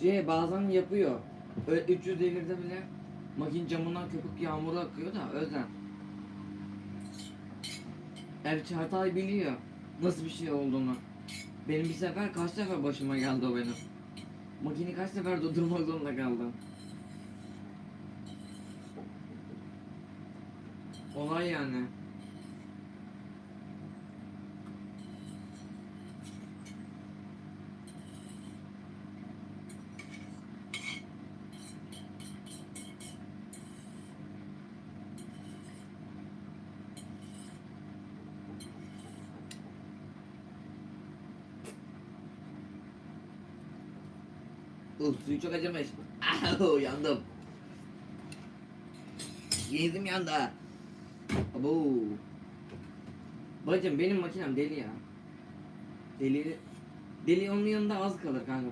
Şey bazen yapıyor. Ö- 300 devirde bile makine camından köpük yağmuru akıyor da özen. Evet Çağatay biliyor nasıl bir şey olduğunu. Benim bir sefer kaç sefer başıma geldi o benim. Makine kaç sefer durdurmak zorunda kaldım. Olay yani. Uf suyu çok acımış. Ahu yandım. Yedim yandı. Abo. Bacım benim makinem deli ya. Deli Deli onun yanında az kalır kanka.